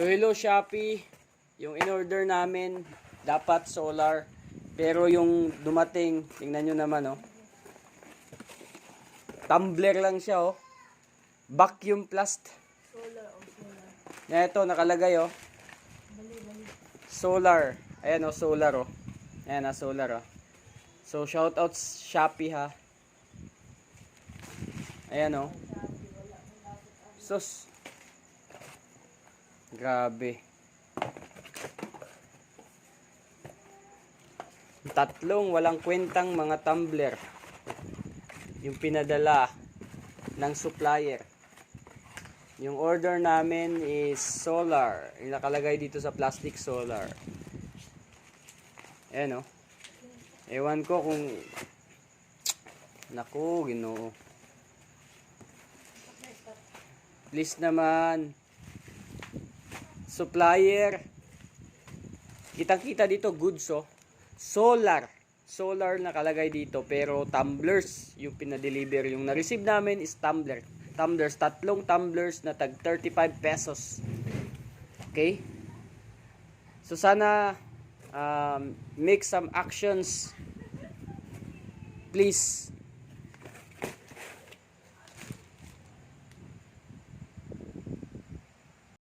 So hello Shopee, yung in-order namin dapat solar pero yung dumating, tingnan nyo naman oh. Tumbler lang siya oh. Vacuum plast. Solar o solar. Na ito nakalagay oh. Bali, bali. Solar. Ayan oh, solar oh. Ayan ah, solar oh. So shout out Shopee ha. Ayan oh. Sus. Grabe. Tatlong walang kwentang mga tumbler. Yung pinadala ng supplier. Yung order namin is solar. Yung nakalagay dito sa plastic solar. Ayan o. Ewan ko kung... Naku, ginoo. Please naman. Supplier. Kitang-kita dito goods oh. Solar. Solar nakalagay dito pero tumblers yung pinadeliver. Yung na-receive namin is tumbler. Tumblers, tatlong tumblers na tag 35 pesos. Okay? So sana um, make some actions. Please